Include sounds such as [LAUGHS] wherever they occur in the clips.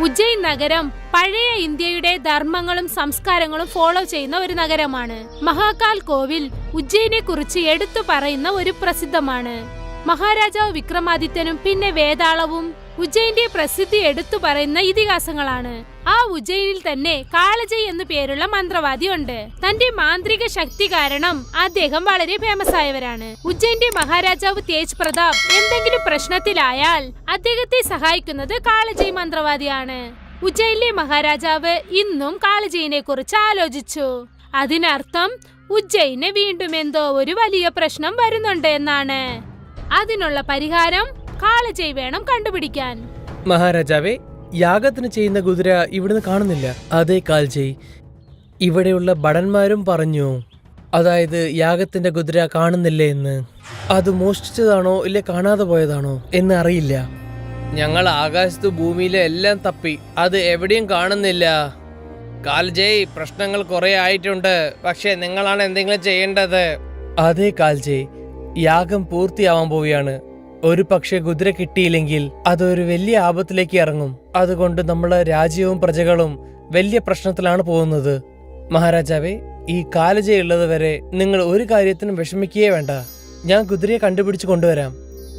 ഉജ്ജയിൻ നഗരം പഴയ ഇന്ത്യയുടെ ധർമ്മങ്ങളും സംസ്കാരങ്ങളും ഫോളോ ചെയ്യുന്ന ഒരു നഗരമാണ്. മഹാകാൽ കോവിൽ ഉജ്ജയിനെ കുറിച്ച് എടുത്തു പറയുന്ന ഒരു പ്രസിദ്ധമാണ്. മഹാരാജാവ് വിക്രമാദിത്യനും പിന്നെ വേതാളവും ഉജ്ജയിന്റെ പ്രസിദ്ധി എടുത്തു പറയുന്ന ഇതിഹാസങ്ങളാണ്. ആ ഉജ്ജയിനിൽ തന്നെ കാളജയ് എന്നു പേരുള്ള മന്ത്രവാദി ഉണ്ട്. തന്റെ മാന്ത്രിക ശക്തി കാരണം അദ്ദേഹം വളരെ ഫേമസ് ആയവരാണ്. ഉജ്ജയിന്റെ മഹാരാജാവ് തേജ് പ്രതാപ് എന്തെങ്കിലും പ്രശ്നത്തിലായാൽ അദ്ദേഹത്തെ സഹായിക്കുന്നത് കാളജയ് മന്ത്രവാദിയാണ്. ഉജ്ജയിലെ മഹാരാജാവ് ഇന്നും കാളജയിനെ കുറിച്ച് ആലോചിച്ചു. അതിനർത്ഥം ഉജ്ജയിന് വീണ്ടും എന്തോ ഒരു വലിയ പ്രശ്നം വരുന്നുണ്ട് എന്നാണ്. അതിനുള്ള പരിഹാരം കാളജയ് വേണം കണ്ടുപിടിക്കാൻ. മഹാരാജാവേ യാഗത്തിന് ചെയ്യുന്ന കുതിര ഇവിടുന്ന് കാണുന്നില്ല. അതേ കാൽജയ് ഇവിടെയുള്ള ഭടന്മാരും പറഞ്ഞു അതായത് യാഗത്തിന്റെ കുതിര കാണുന്നില്ലേ എന്ന്. അത് മോഷ്ടിച്ചതാണോ ഇല്ല കാണാതെ പോയതാണോ എന്ന് അറിയില്ല. ഞങ്ങൾ ആകാശത്ത് ഭൂമിയിലെ എല്ലാം തപ്പി. അത് എവിടെയും കാണുന്നില്ല. കാൽജയ് പ്രശ്നങ്ങൾ കുറെ ആയിട്ടുണ്ട്. പക്ഷേ നിങ്ങളാണ് എന്തെങ്കിലും ചെയ്യേണ്ടത്. അതേ കാൽജയ് യാഗം പൂർത്തിയാവാൻ പോവുകയാണ്. ഒരു പക്ഷെ കുതിര കിട്ടിയില്ലെങ്കിൽ അതൊരു വലിയ ആപത്തിലേക്ക് ഇറങ്ങും. അതുകൊണ്ട് നമ്മളെ രാജ്യവും പ്രജകളും വലിയ പ്രശ്നത്തിലാണ് പോകുന്നത്. മഹാരാജാവേ ഈ കാലജയുള്ളത് വരെ നിങ്ങൾ ഒരു കാര്യത്തിനും വിഷമിക്കുകയേ വേണ്ട. ഞാൻ കുതിരയെ കണ്ടുപിടിച്ച് കൊണ്ടുവരാം.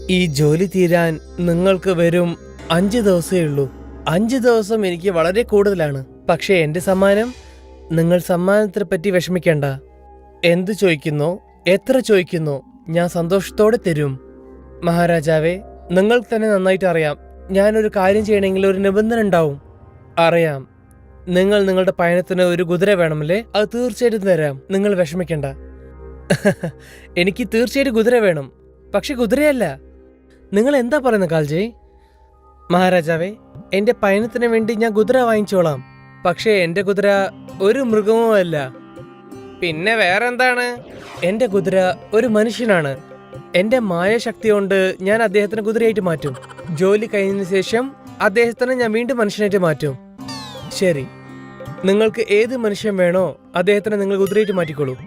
ഈ ജോലി തീരാൻ നിങ്ങൾക്ക് വരും അഞ്ച് ദിവസമേ ഉള്ളൂ. അഞ്ച് ദിവസം എനിക്ക് വളരെ കൂടുതലാണ്. പക്ഷേ എന്റെ സമ്മാനം നിങ്ങൾ സമ്മാനത്തിനെ പറ്റി വിഷമിക്കേണ്ട. എന്ത് ചോദിക്കുന്നോ എത്ര ചോദിക്കുന്നോ ഞാൻ സന്തോഷത്തോടെ തരും. മഹാരാജാവേ നിങ്ങൾക്ക് തന്നെ നന്നായിട്ട് അറിയാം. ഞാനൊരു കാര്യം ചെയ്യണമെങ്കിൽ ഒരു നിബന്ധന ഉണ്ടാവും. അറിയാം. നിങ്ങൾ നിങ്ങളുടെ പയണത്തിന് ഒരു കുതിര വേണമല്ലേ? അത് തീർച്ചയായിട്ടും തരാം. നിങ്ങൾ വിഷമിക്കണ്ട. [LAUGHS] എനിക്ക് തീർച്ചയായിട്ടും കുതിര വേണം. പക്ഷെ കുതിരയല്ല. നിങ്ങൾ എന്താ പറയുന്നത് കാൽജയ് മഹാരാജാവേ എന്റെ പയണത്തിന് വേണ്ടി ഞാൻ കുതിര വാങ്ങിച്ചോളാം. പക്ഷേ എന്റെ കുതിര ഒരു മൃഗമോ അല്ല പിന്നെ വേറെന്താണ്? എന്റെ കുതിര ഒരു മനുഷ്യനാണ്. എന്റെ മായശക്തി കൊണ്ട് ഞാൻ അദ്ദേഹത്തിന് കുതിരയായിട്ട് മാറ്റും. ജോലി കഴിഞ്ഞതിന് ശേഷം അദ്ദേഹത്തിനെ ഞാൻ വീണ്ടും മനുഷ്യനായിട്ട് മാറ്റും. ശരി. നിങ്ങൾക്ക് ഏത് മനുഷ്യൻ വേണോ അദ്ദേഹത്തിനെ നിങ്ങൾ കുതിരയായിട്ട് മാറ്റിക്കോളൂ.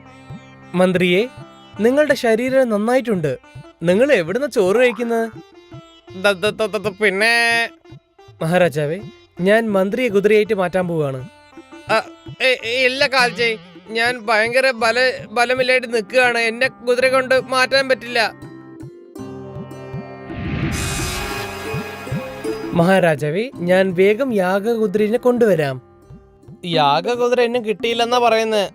മന്ത്രിയെ നിങ്ങളുടെ ശരീരം നന്നായിട്ടുണ്ട്. നിങ്ങൾ എവിടുന്ന ചോറ് കഴിക്കുന്നത് പിന്നെ? മഹാരാജാവേ ഞാൻ മന്ത്രിയെ കുതിരയായിട്ട് മാറ്റാൻ പോവുകയാണ്. ഇല്ല കാൽജയ് ഞാൻ ഭയങ്കര ബല ബലമില്ലായിട്ട് നിൽക്കുകയാണ്. എന്നെ കുതിര കൊണ്ട് മാറ്റാൻ പറ്റില്ല. മഹാരാജാവേ ഞാൻ വേഗം യാഗകുതിരനെ കൊണ്ടുവരാം. യാഗകുതിര എന്നെ കിട്ടിയില്ലെന്നാ പറയുന്നത്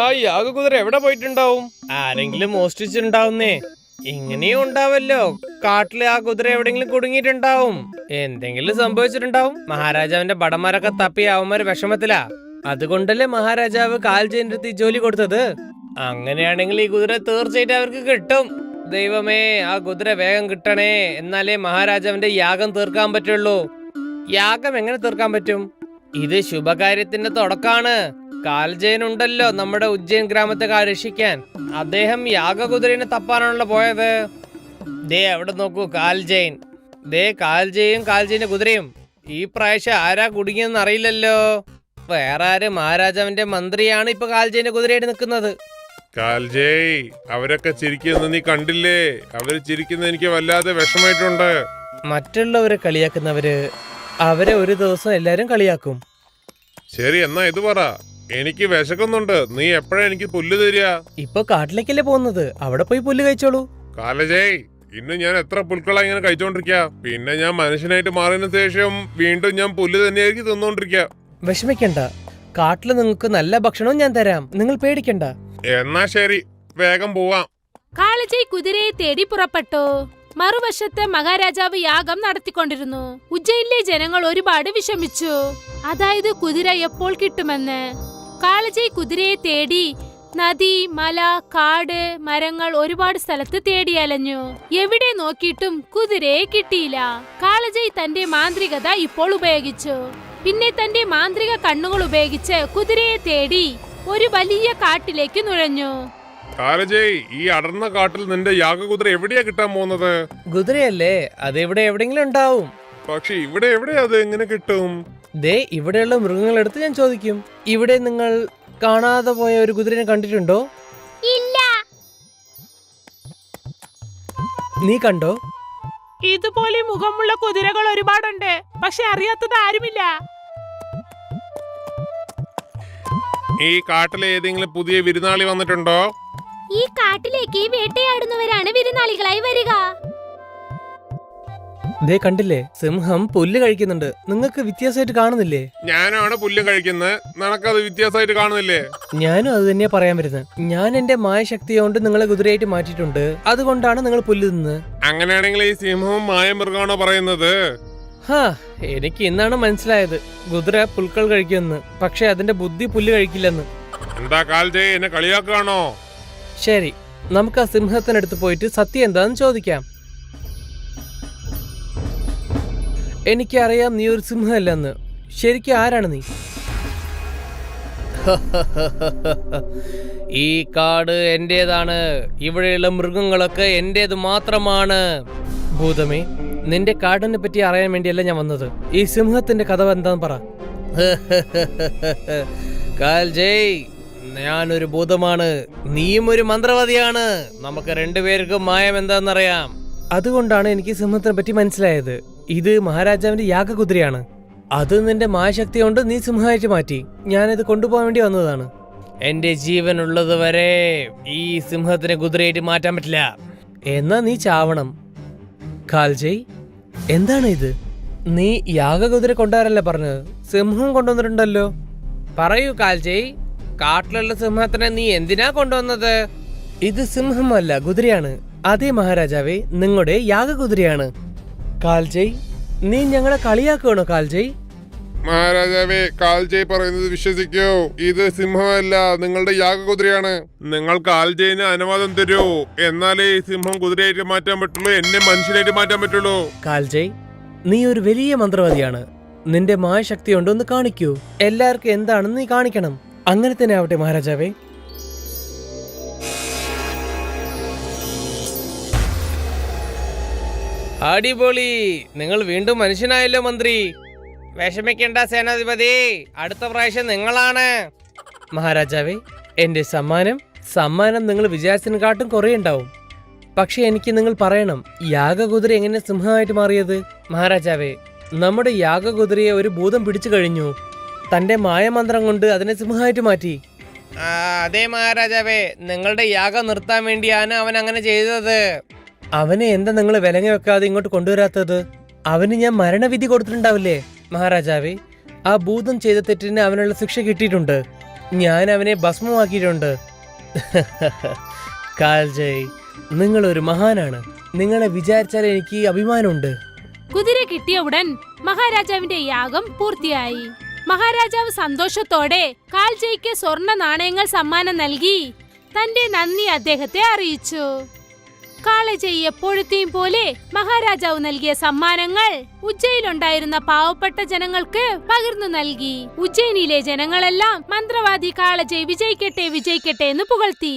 ആ യാഗകുതിര എവിടെ പോയിട്ടുണ്ടാവും? ആരെങ്കിലും മോഷ്ടിച്ചിട്ടുണ്ടാവുന്നേ. ഇങ്ങനെയും ഉണ്ടാവല്ലോ. കാട്ടിലെ ആ കുതിര എവിടെങ്കിലും കുടുങ്ങിയിട്ടുണ്ടാവും. എന്തെങ്കിലും സംഭവിച്ചിട്ടുണ്ടാവും. മഹാരാജാവിന്റെ ഭടന്മാരൊക്കെ തപ്പി അവന്മാര് വിഷമത്തിലാ. അതുകൊണ്ടല്ലേ മഹാരാജാവ് കാൽ അടുത്ത് ജോലി കൊടുത്തത്? അങ്ങനെയാണെങ്കിൽ ഈ കുതിര തീർച്ചയായിട്ടും അവർക്ക് കിട്ടും. ദൈവമേ ആ കുതിര വേഗം കിട്ടണേ. എന്നാലേ മഹാരാജാവിന്റെ യാഗം തീർക്കാൻ പറ്റുള്ളൂ. യാഗം എങ്ങനെ തീർക്കാൻ പറ്റും? ഇത് ശുഭകാര്യത്തിന്റെ തുടക്കാണ്. കാൽജയൻ ഉണ്ടല്ലോ നമ്മുടെ ഉജ്ജയിൻ ഗ്രാമത്തെ രക്ഷിക്കാൻ. അദ്ദേഹം യാഗകുതിരനെ തപ്പാനാണല്ലോ പോയത്. ദേ അവിടെ നോക്കൂ കാൽജയൻ. ദേ കാൽജയും കാൽജയന്റെ കുതിരയും. ഈ പ്രാവശ്യം ആരാ കുടുങ്ങിയെന്ന് അറിയില്ലല്ലോ. വേറെ ആര് മഹാരാജാവിന്റെ മന്ത്രിയാണ് ഇപ്പൊ കാൽജേന്റെ കുതിരയായിട്ട് നിൽക്കുന്നത്. കാൽജയ് അവരൊക്കെ ചിരിക്കുന്നത് നീ കണ്ടില്ലേ? അവർ ചിരിക്കുന്നത് എനിക്ക് വല്ലാതെ വിഷമായിട്ടുണ്ട് മറ്റുള്ളവരെ കളിയാക്കുന്നവര് അവരെ ഒരു ദിവസം എല്ലാരും കളിയാക്കും. ശരി എന്നാ ഇത് പറ. എനിക്ക് വിശക്കുന്നുണ്ട്. നീ എപ്പോഴാ എനിക്ക് പുല്ല് തരിക? ഇപ്പൊ കാട്ടിലേക്കല്ലേ പോകുന്നത്. അവിടെ പോയി പുല്ല് കഴിച്ചോളൂ. കാലജയ് ഇന്ന് ഞാൻ എത്ര പുൽക്കളാ ഇങ്ങനെ കഴിച്ചോണ്ടിരിക്ക. പിന്നെ ഞാൻ മനുഷ്യനായിട്ട് മാറിയതിനു ശേഷം വീണ്ടും ഞാൻ പുല്ല് തന്നെയായിരിക്കും തിന്നോണ്ടിരിക്ക. വിഷമിക്കണ്ട. കാട്ടിൽ നിങ്ങൾക്ക് നല്ല ഭക്ഷണവും ഞാൻ തരാം. നിങ്ങൾ പേടിക്കണ്ട. എന്നാ ശരി. വേഗം പോവാം. കാളജയ് കുതിരയെ തേടി പുറപ്പെട്ടു. മറുവശത്ത് മഹാരാജാവ് യാഗം നടത്തിക്കൊണ്ടിരുന്നു. ഉജ്ജയിലെ ജനങ്ങൾ ഒരുപാട് വിഷമിച്ചു. അതായത് കുതിര എപ്പോൾ കിട്ടുമെന്ന്. കാളജയ് കുതിരയെ തേടി നദി മല കാട് മരങ്ങൾ ഒരുപാട് സ്ഥലത്ത് തേടി അലഞ്ഞു. എവിടെ നോക്കിയിട്ടും കുതിരയെ കിട്ടിയില്ല. കാളജയ് തന്റെ മാന്ത്രികത ഇപ്പോൾ ഉപയോഗിച്ചു. പിന്നെ തന്റെ മാന്ത്രിക കണ്ണുകൾ ഉപയോഗിച്ച് കുതിരയെ തേടി ഒരു വലിയ കാട്ടിലേക്ക് നുഴഞ്ഞു. കാലജയ് ഈ അടർന്ന കാട്ടിൽ നിന്റെ യാഗകുതിര എവിടെയാ കിട്ടാൻ പോകുന്നത്? കുതിരയല്ലേ? അതെവിടെ എവിടെങ്കിലും ഉണ്ടാവും. പക്ഷെ ഇവിടെ എവിടെയാ അത് എങ്ങനെ കിട്ടും? ദേ ഇവിടെയുള്ള മൃഗങ്ങളെടുത്ത് ഞാൻ ചോദിക്കും. ഇവിടെ നിങ്ങൾ കാണാതെ പോയ ഒരു കുതിരനെ കണ്ടിട്ടുണ്ടോ? ഇല്ല. നീ കണ്ടോ? ഇതുപോലെ മുഖമുള്ള കുതിരകൾ ഒരുപാടുണ്ട്. പക്ഷെ അറിയാത്തത് ആരുമില്ല. ഈ കാട്ടിലെ ഏതെങ്കിലും പുതിയ വിരുന്നാളി വന്നിട്ടുണ്ടോ? ഈ കാട്ടിലേക്ക് വേട്ടയാടുന്നവരാണ് വിരുന്നാളികളായി വരിക. ദേ കണ്ടില്ലേ സിംഹം പുല്ല് കഴിക്കുന്നുണ്ട്. നിങ്ങൾക്ക് വ്യത്യാസമായിട്ട് കാണുന്നില്ലേ? ഞാനാണ് പുല്ലും കഴിക്കുന്നത്. നിനക്കത് വ്യത്യാസമായിട്ട് കാണുന്നില്ലേ? ഞാനും അത് തന്നെയാ പറയാൻ വരുന്നത്. ഞാൻ എന്റെ മായശക്തി കൊണ്ട് നിങ്ങളെ കുതിരയായിട്ട് മാറ്റിയിട്ടുണ്ട്. അതുകൊണ്ടാണ് നിങ്ങൾ പുല്ല് തിന്നത് അങ്ങനെയാണെങ്കിൽ ഈ സിംഹവും മായമൃഗമാണോ പറയുന്നത്? ഹാ എനിക്ക് ഇന്നാണ് മനസ്സിലായത്. കുതിര പുൽക്കൾ കഴിക്കുമെന്ന്. പക്ഷെ അതിന്റെ ബുദ്ധി പുല്ല് കഴിക്കില്ലെന്ന്. എന്താ കാൽജയ് എന്നെ കളിയാക്കുകയാണോ? ശരി നമുക്ക് ആ സിംഹത്തിനടുത്ത് പോയിട്ട് സത്യം എന്താന്ന് ചോദിക്കാം. എനിക്കറിയാം നീ ഒരു സിംഹമല്ലെന്ന്. ശരിക്കും ആരാണ് നീ? ഈ കാട് എന്റേതാണ് ഇവിടെയുള്ള മൃഗങ്ങളൊക്കെ എന്റേത് മാത്രമാണ്. ഭൂതമേ നിന്റെ കാടിനെ പറ്റി അറിയാൻ വേണ്ടിയല്ല ഞാൻ വന്നത്. ഈ സിംഹത്തിന്റെ കഥ എന്താന്ന് പറ. കാൽജയ് ഞാനൊരു ഭൂതമാണ്. നീയും ഒരു മന്ത്രവാദിയാണ്. നമുക്ക് രണ്ടുപേർക്കും മായം എന്താണെന്നറിയാം അതുകൊണ്ടാണ് എനിക്ക് സിംഹത്തിനെ പറ്റി മനസ്സിലായത്. ഇത് മഹാരാജാവിന്റെ യാഗകുതിരയാണ്. അത് നിന്റെ മായശക്തി കൊണ്ട് നീ സിംഹമായിട്ട് മാറ്റി. ഞാനിത് കൊണ്ടുപോകാൻ വേണ്ടി വന്നതാണ്. എന്റെ ജീവൻ ഉള്ളത് വരെ ഈ സിംഹത്തിനെ കുതിരയായിട്ട് മാറ്റാൻ പറ്റില്ല. എന്നാ നീ ചാവണം. കാൽജയ് എന്താണ് ഇത്? നീ യാഗകുതിര കൊണ്ടുവരല്ലേ പറഞ്ഞത്? സിംഹം കൊണ്ടുവന്നിട്ടുണ്ടല്ലോ. പറയൂ കാൽജയ് കാട്ടിലുള്ള സിംഹത്തിനെ നീ എന്തിനാ കൊണ്ടുവന്നത്? ഇത് സിംഹമല്ല കുതിരയാണ്. അതേ മഹാരാജാവേ നിങ്ങളുടെ യാഗകുതിരയാണ്. കാൽജയ് നീ ഞങ്ങളെ കളിയാക്കുകയാണോ കാൽജയ്? മഹാരാജാവേ കാൽജയ് പറയുന്നത് വിശ്വസിക്കോ. ഇത് സിംഹമല്ല നിങ്ങളുടെ യാഗകുതിരയാണ്. നിങ്ങൾ കാൽജയിന് അനുവാദം തരൂ. എന്നാലേ ഈ സിംഹം കുതിരയായിട്ട് മാറ്റാൻ പറ്റുള്ളൂ എന്നെ മനുഷ്യനായിട്ട് മാറ്റാൻ പറ്റുള്ളൂ. കാൽജയ് നീ ഒരു വലിയ മന്ത്രവാദിയാണ്. നിന്റെ മായശക്തി ഉണ്ടോ ഒന്ന് കാണിക്കൂ. എല്ലാവർക്കും എന്താണെന്ന് നീ കാണിക്കണം? അങ്ങനെ തന്നെ ആവട്ടെ മഹാരാജാവേ. അടിപൊളി. നിങ്ങൾ വീണ്ടും മനുഷ്യനായല്ലോ മന്ത്രി. വിഷമിക്കേണ്ട സേനാധിപതി. അടുത്ത പ്രാവശ്യം നിങ്ങളാണ്. മഹാരാജാവേ എന്റെ സമ്മാനം സമ്മാനം നിങ്ങൾ വിചാരിച്ചതിനെക്കാട്ടും കുറേ ഉണ്ടാവും. പക്ഷെ എനിക്ക് നിങ്ങൾ പറയണം യാഗകുതിര എങ്ങനെ സിംഹമായിട്ട് മാറിയത്? മഹാരാജാവേ നമ്മുടെ യാഗകുതിരയെ ഒരു ഭൂതം പിടിച്ചു കഴിഞ്ഞു. തന്റെ മായമന്ത്രം കൊണ്ട് അതിനെ സിംഹമായിട്ട് മാറ്റി. അതെ മഹാരാജാവേ നിങ്ങളുടെ യാഗം നിർത്താൻ വേണ്ടിയാണ് അവൻ അങ്ങനെ ചെയ്തത്. അവനെ എന്താ നിങ്ങൾ വിലങ്ങ വെക്കാതെ ഇങ്ങോട്ട് കൊണ്ടുവരാത്തത്? അവന് ഞാൻ മരണവിധി കൊടുത്തിട്ടുണ്ടാവില്ലേ മഹാരാജാവേ? ആ ഭൂതം ചെയ്ത തെറ്റിന് അവനുള്ള ശിക്ഷ കിട്ടിയിട്ടുണ്ട്. ഞാൻ അവനെ ഭസ്മമാക്കിയിട്ടുണ്ട്. [LAUGHS] കാൽജയ് നിങ്ങളൊരു മഹാനാണ്. നിങ്ങളെ വിചാരിച്ചാൽ എനിക്ക് അഭിമാനമുണ്ട്. കുതിര കിട്ടിയ ഉടൻ മഹാരാജാവിന്റെ യാഗം പൂർത്തിയായി. മഹാരാജാവ് സന്തോഷത്തോടെ കാൽജയ്ക്ക് സ്വർണ നാണയങ്ങൾ സമ്മാനം നൽകി തന്റെ നന്ദി അദ്ദേഹത്തെ അറിയിച്ചു. കാളജയ് എപ്പോഴത്തെയും പോലെ മഹാരാജാവ് നൽകിയ സമ്മാനങ്ങൾ ഉജ്ജയിലുണ്ടായിരുന്ന പാവപ്പെട്ട ജനങ്ങൾക്ക് പകർന്നു നൽകി. ഉജ്ജയിനിലെ ജനങ്ങളെല്ലാം മന്ത്രവാദി കാളജയ് വിജയിക്കട്ടെ വിജയിക്കട്ടെ എന്ന് പുകഴ്ത്തി.